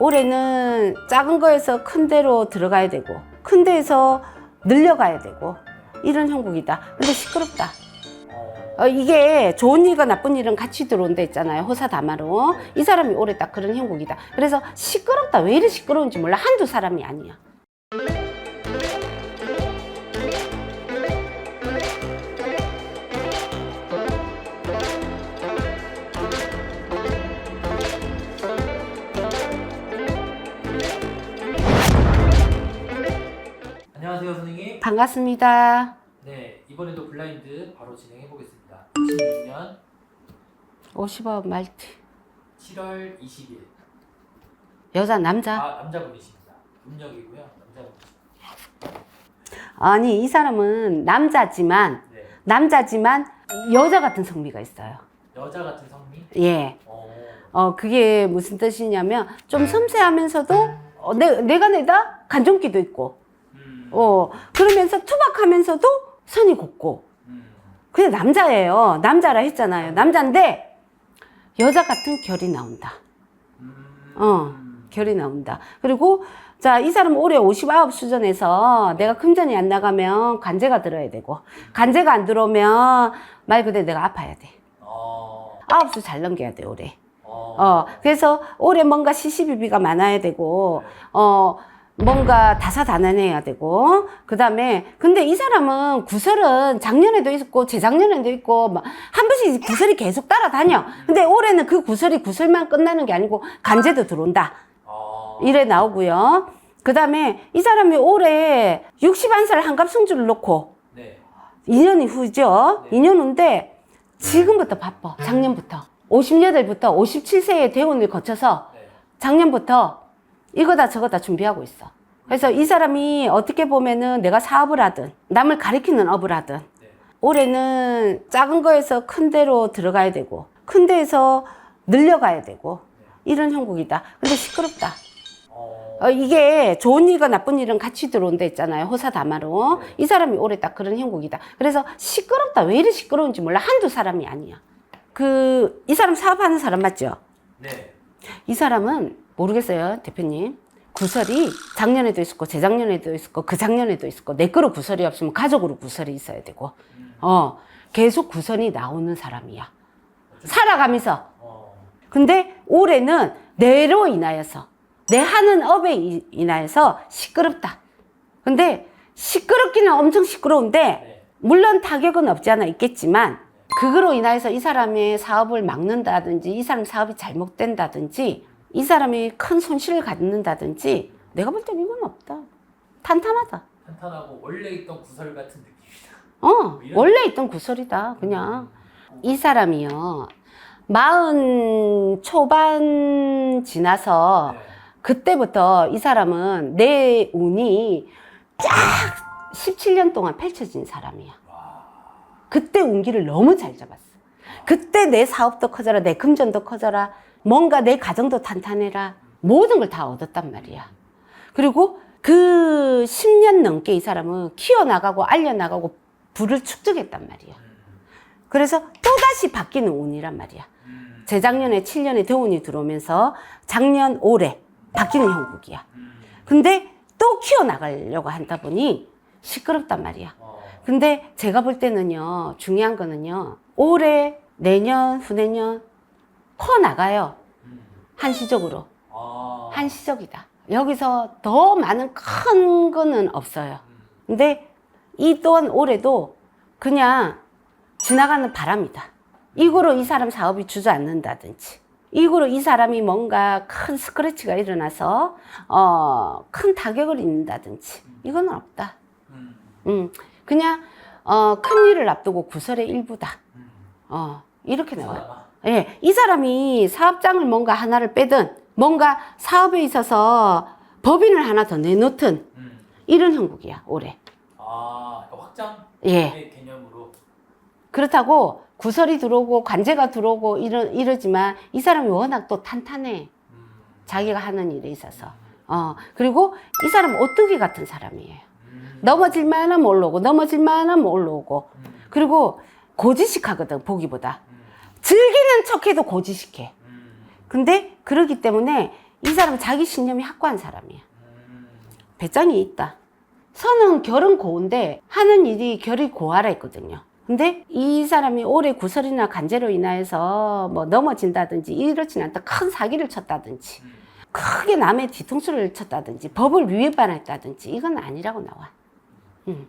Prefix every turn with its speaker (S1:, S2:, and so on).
S1: 올해는 작은 거에서 큰 데로 들어가야 되고 큰 데에서 늘려가야 되고 이런 형국이다. 근데 시끄럽다. 어, 이게 좋은 일과 나쁜 일은 같이 들어온다 했잖아요. 호사 다마로. 이 사람이 올해 딱 그런 형국이다. 그래서 시끄럽다. 왜 이리 시끄러운지 몰라. 한두 사람이 아니야.
S2: 안녕하세요 선생님.
S1: 반갑습니다.
S2: 네 이번에도 블라인드 바로 진행해 보겠습니다. 16년
S1: 50억 말티.
S2: 7월 20일.
S1: 여자, 남자.
S2: 아 남자분이십니다. 음력이고요. 남자분이십니다.
S1: 아니, 이 사람은 남자지만,
S2: 네
S1: 남자지만 여자 같은 성미가 있어요.
S2: 여자 같은 성미.
S1: 예.
S2: 어.
S1: 어, 그게 무슨 뜻이냐면 좀 섬세하면서도 어, 내, 내가 내다 간종기도 있고,
S2: 음.
S1: 어, 그러면서 투박하면서도 선이 곱고,
S2: 음.
S1: 그게 남자예요. 남자라 했잖아요. 남자인데 여자 같은 결이 나온다.
S2: 음.
S1: 어. 결이 나온다. 그리고 자, 이 사람 올해 59 수준에서 내가 금전이 안 나가면 관제가 들어야 되고, 관제가 안 들어오면 말 그대로 내가 아파야 돼.
S2: 어.
S1: 아홉 수 잘 넘겨야 돼, 올해.
S2: 어.
S1: 어, 그래서 올해 뭔가 시시비비가 많아야 되고, 어, 뭔가 다사다난해야 되고, 그 다음에, 근데 이 사람은 구설은 작년에도 있었고, 재작년에도 있고, 막, 한 번씩 구설이 계속 따라다녀. 근데 올해는 그 구설이 구설만 끝나는 게 아니고, 간제도 들어온다.
S2: 어.
S1: 이래 나오고요. 그 다음에 이 사람이 올해 61살 한갑 승주를 놓고,
S2: 네.
S1: 2년 후죠.
S2: 네.
S1: 2년 후인데, 지금부터 바빠. 작년부터. 58부터 57세의 대운을 거쳐서
S2: 네.
S1: 작년부터 이거다 저거다 준비하고 있어. 그래서 이 사람이 어떻게 보면은 내가 사업을 하든 남을 가리키는 업을 하든
S2: 네.
S1: 올해는 작은 거에서 큰 데로 들어가야 되고 큰 데에서 늘려가야 되고 이런 형국이다. 근데 시끄럽다.
S2: 어.
S1: 어, 이게 좋은 일과 나쁜 일은 같이 들어온다 했잖아요. 호사 다마로. 이 사람이 올해 딱 그런 형국이다. 그래서 시끄럽다. 왜 이리 시끄러운지 몰라. 한두 사람이 아니야. 그, 이 사람 사업하는 사람 맞죠?
S2: 네.
S1: 이 사람은 모르겠어요, 대표님. 구설이 작년에도 있었고, 재작년에도 있었고, 그 작년에도 있었고, 내 거로 구설이 없으면 가족으로 구설이 있어야 되고,
S2: 음.
S1: 어, 계속 구설이 나오는 사람이야. 살아가면서.
S2: 어.
S1: 근데 올해는 내로 인하여서, 내 하는 업에 이- 인하여서 시끄럽다. 근데 시끄럽기는 엄청 시끄러운데,
S2: 네.
S1: 물론 타격은 없지 않아 있겠지만, 그거로 인하여서 이 사람의 사업을 막는다든지, 이 사람 사업이 잘못된다든지, 이 사람이 큰 손실을 갖는다든지, 내가 볼 땐 이건 없다. 탄탄하다.
S2: 탄탄하고 원래 있던 구설 같은 느낌이다.
S1: 어, 원래 있던 구설이다, 그냥. 이 사람이요. 마흔 초반 지나서
S2: 네.
S1: 그때부터 이 사람은 내 운이 쫙 17년 동안 펼쳐진 사람이야.
S2: 와.
S1: 그때 운기를 너무 잘 잡았어. 그때 내 사업도 커져라, 내 금전도 커져라, 뭔가 내 가정도 탄탄해라, 모든 걸 다 얻었단 말이야. 그리고 그 10년 넘게 이 사람은 키워나가고 알려나가고 부를 축적했단 말이야.
S2: 음.
S1: 그래서 또다시 바뀌는 운이란 말이야.
S2: 음.
S1: 재작년에 7년에 대운이 들어오면서 작년 올해 바뀌는 형국이야.
S2: 음.
S1: 근데 또 키워나가려고 한다 보니 시끄럽단 말이야.
S2: 어.
S1: 근데 제가 볼 때는요, 중요한 거는요, 올해, 내년, 후내년, 커 나가요.
S2: 음.
S1: 한시적으로.
S2: 아.
S1: 한시적이다. 여기서 더 많은 큰 거는 없어요.
S2: 음.
S1: 근데 이 또한 올해도 그냥 지나가는 바람이다. 이거로 이 사람 사업이 주저앉는다든지, 이거로 이 사람이 뭔가 큰 스크래치가 일어나서, 어, 큰 타격을 입는다든지, 이거는 없다.
S2: 음.
S1: 음, 그냥, 어, 큰 일을 앞두고 구설의 일부다.
S2: 음.
S1: 어, 이렇게 나와요. 예, 이 사람이 사업장을 뭔가 하나를 빼든, 뭔가 사업에 있어서 법인을 하나 더 내놓든,
S2: 음.
S1: 이런 형국이야, 올해.
S2: 아, 그러니까 확장의
S1: 예.
S2: 개념으로.
S1: 그렇다고 구설이 들어오고 관제가 들어오고 이러, 이러지만 이 사람이 워낙 또 탄탄해.
S2: 음.
S1: 자기가 하는 일에 있어서. 어, 그리고 이 사람 은 오뚜기 같은 사람이에요.
S2: 음.
S1: 넘어질만 하면 올라오고, 넘어질만 하면 올라오고.
S2: 음.
S1: 그리고 고지식하거든, 보기보다.
S2: 음.
S1: 즐기는 척 해도 고지식해.
S2: 음.
S1: 근데 그러기 때문에 이 사람은 자기 신념이 확고한 사람이야.
S2: 음.
S1: 배짱이 있다. 선은 결은 고운데 하는 일이 결이 고하라 했거든요. 근데 이 사람이 올해 구설이나 간제로 인하여서 뭐 넘어진다든지 이렇진 않다. 큰 사기를 쳤다든지
S2: 음.
S1: 크게 남의 뒤통수를 쳤다든지 법을 위반했다든지 이건 아니라고 나와. 음.